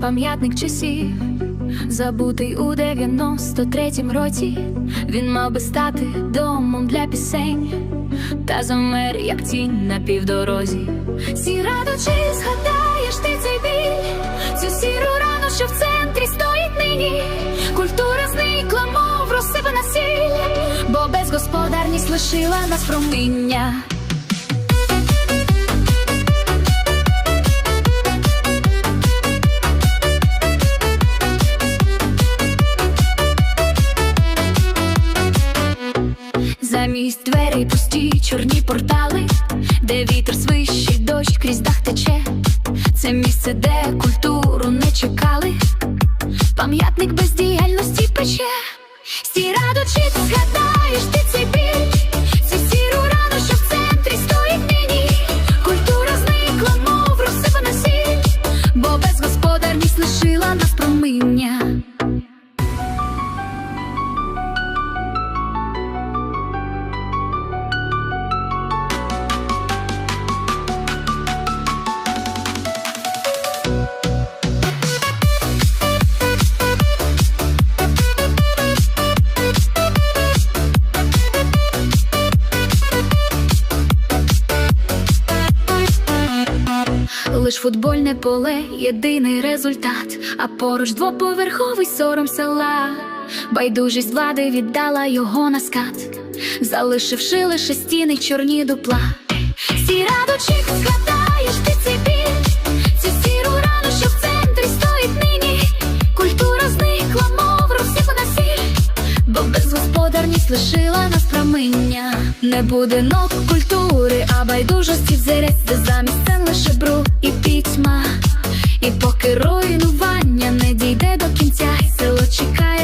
пам'ятник часів, забутий у 93-м році. Він мав би стати домом для пісень, та замер, як тінь на півдорозі. Сірадо, чи згадаєш ти цей біль, цю сіру рану, що в центрі стоїть нині. Культура зникла, мов розсипана сіль, бо безгосподарність лишила нас проміння. Замість дверей пусті чорні портали, де вітер свищить, дощ крізь дах тече. Це місце, де культуру не чекали. Пам'ятник бездіяльності пече. Сірадо, чи ти згадаєш ти цей біль? Цю сіру рану, що в центрі стоїть нині. Культура зникла, мов розсипана сіль, бо безгосподарність лишила нас проминня. Лиш футбольне поле єдиний результат, а поруч двоповерховий сором села. Байдужість влади віддала його на скат, залишивши лише стіни чорні дупла. Сірадочик, згадаєш ти цей біль, цю сіру рану, що в центрі стоїть нині. Культура зникла, мов розсипана сіль, бо безгосподарність лишила нас проминня. Не будинок культури, а байдужості взірець, замість. чекай.